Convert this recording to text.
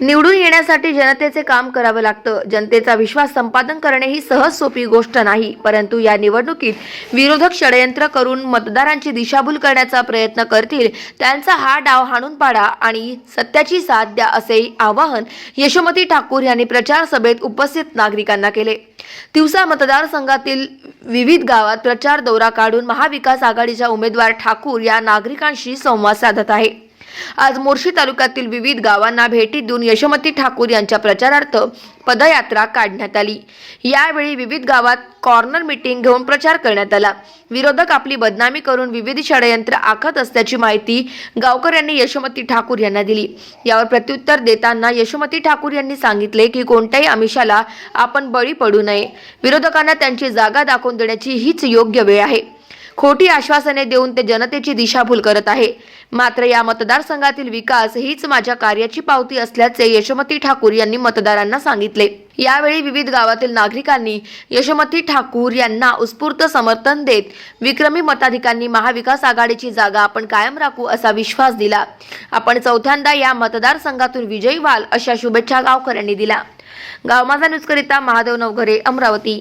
निवडून येण्यासाठी जनतेचे काम करावं लागतं. जनतेचा विश्वास संपादन करणे ही सहज सोपी गोष्ट नाही. परंतु या निवडणुकीत विरोधक षडयंत्र करून मतदारांची दिशाभूल करण्याचा प्रयत्न करतील त्यांचा हा डाव हाणून पाडा आणि सत्याची साथ द्या असे आवाहन यशोमती ठाकूर यांनी प्रचार सभेत उपस्थित नागरिकांना केले. तिवसा मतदारसंघातील विविध गावात प्रचार दौरा काढून महाविकास आघाडीच्या उमेदवार ठाकूर या नागरिकांशी संवाद साधत आहे. आज मोर्शी तालुक्यातील विविध गावांना भेटी देऊन यशोमती ठाकूर यांच्या प्रचारार्थ पदयात्रा काढण्यात आली. यावेळी विविध गावात कॉर्नर मीटिंग घेऊन प्रचार करण्यात आला. विरोधक आपली बदनामी करून विविध षडयंत्र आखत असल्याची माहिती गावकऱ्यांनी यशोमती ठाकूर यांना दिली. यावर प्रत्युत्तर देताना यशोमती ठाकूर यांनी सांगितले की कोणत्याही आमिषाला आपण बळी पडू नये. विरोधकांना त्यांची जागा दाखवून देण्याची हीच योग्य वेळ आहे. खोटी आश्वासने देऊन ते जनतेची दिशाभूल करत आहे. मात्र या मतदारसंघातील विकास हीच माझ्या कार्याची पावती असल्याचे यशोमती ठाकूर यांनी मतदारांना सांगितले. यावेळी विविध गावातील नागरिकांनी यशोमती ठाकूर यांना उत्स्फूर्त समर्थन देत विक्रमी मताधिकांनी महाविकास आघाडीची जागा आपण कायम राखू असा विश्वास दिला. आपण चौथ्यांदा या मतदारसंघातून विजयी व्हाल अशा शुभेच्छा गावकऱ्यांनी दिल्या. गावमाजा न्यूजकरिता महादेव नवघरे अमरावती.